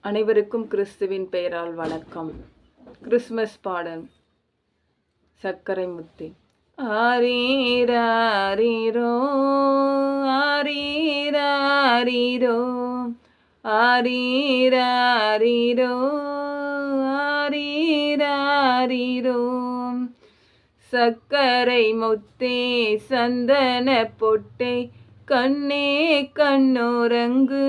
அனைவருக்கும் கிறிஸ்துவின் பெயரால் வணக்கம். கிறிஸ்மஸ் பாடல் சர்க்கரை முத்தி. ஆரீரோ ஆரீரோ ஆரீரோ ஆரீரோ சக்கரை முத்தே சந்தன பொட்டை கண்ணே கண்ணோரங்கு.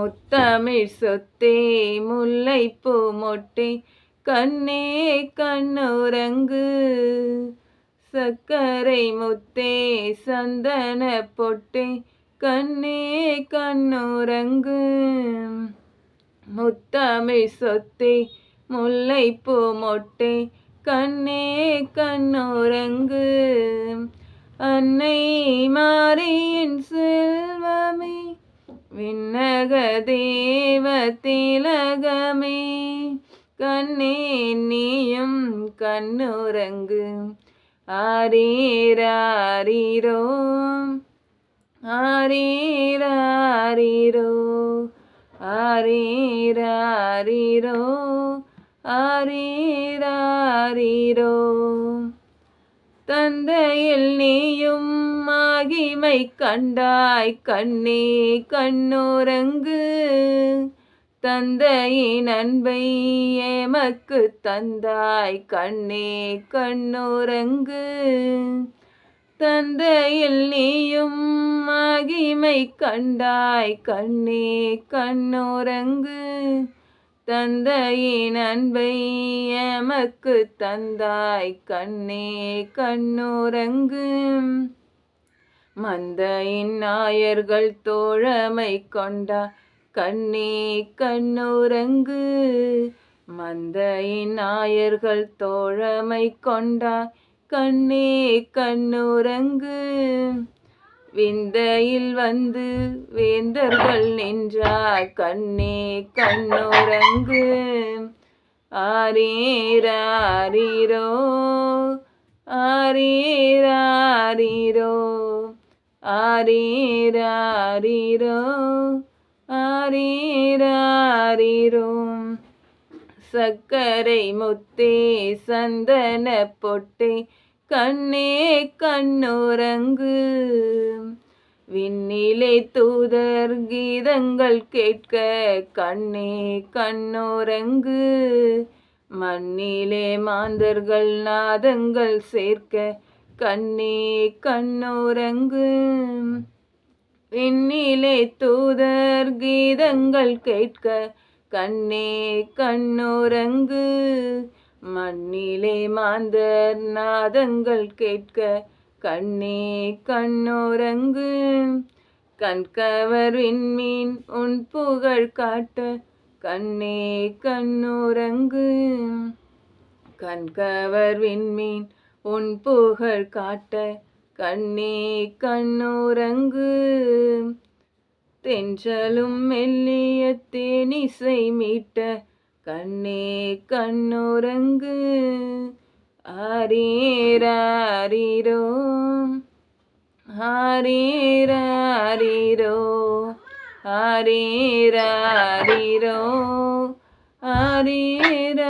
முத்தமிழ் சொத்தே முல்லைப்பூ மொட்டை கண்ணே கண்ணுரங்கு. சக்கரை முத்தே சந்தன பொட்டை கண்ணே கண்ணுரங்கு. முத்தமிழ் சொத்தே முல்லைப்பூ மொட்டை கண்ணே கண்ணுரங்கு. அன்னை மாறியின் செல்வமே விண்ண தேவ கண்ணே நீயும் கண்ணுறங்கு. ஆரீராரீரோ. ஆரீராரீரோ. ஆரீராரீரோ. ஆரீராரீரோ. தந்தையில் நீயும் மகிமை கண்டாய் கண்ணே கண்ணோரங்கு. தந்தையின் அன்பை எமக்கு தந்தாய் கண்ணே கண்ணோரங்கு. தந்தையில் நீயும் மகிமை கண்டாய் கண்ணே கண்ணோரங்கு. தந்தையின் அன்பை எமக்கு தந்தாய் கண்ணே கண்ணோரங்கு. மந்தையின் நாயர்கள் தோழமை கொண்டா கண்ணே கண்ணுரங்கு மந்தையின் நாயர்கள் தோழமை கொண்டா கண்ணே கண்ணுரங்கு விந்தையில் வந்து வேந்தர்கள் நின்றார் கண்ணே கண்ணுரங்கு ஆரீரோ ஆரீரோ ஆரீராரீரோ ஆரீராரீரோ சக்கரை முத்தே சந்தன பொட்டே கண்ணே கண்ணுறங்கு விண்ணிலை தூதர் கீதங்கள் கேட்க கண்ணே கண்ணுறங்கு மண்ணிலே மாந்தர்கள் நாதங்கள் சேர்க்க கண்ணே கண்ணுறங்கு விண்ணிலே தூதர் கீதங்கள் கேட்க கண்ணே கண்ணுறங்கு மண்ணிலே மாந்தர் நாதங்கள் கேட்க கண்ணே கண்ணுறங்கு கண்கவர் விண்மீன் உன் புகழ் காட்ட கண்ணே கண்ணுறங்கு கண்கவர் விண்மீன் உன் புகழ் காட்ட கண்ணே கண்ணுறங்கு. தென்றலும் மெல்லிய தேனிசை மீட்ட கண்ணே கண்ணுறங்கு. ஆரீராரீரோ ஆரீராரீரோ ஆரீராரீரோ ஆரீராரீரோ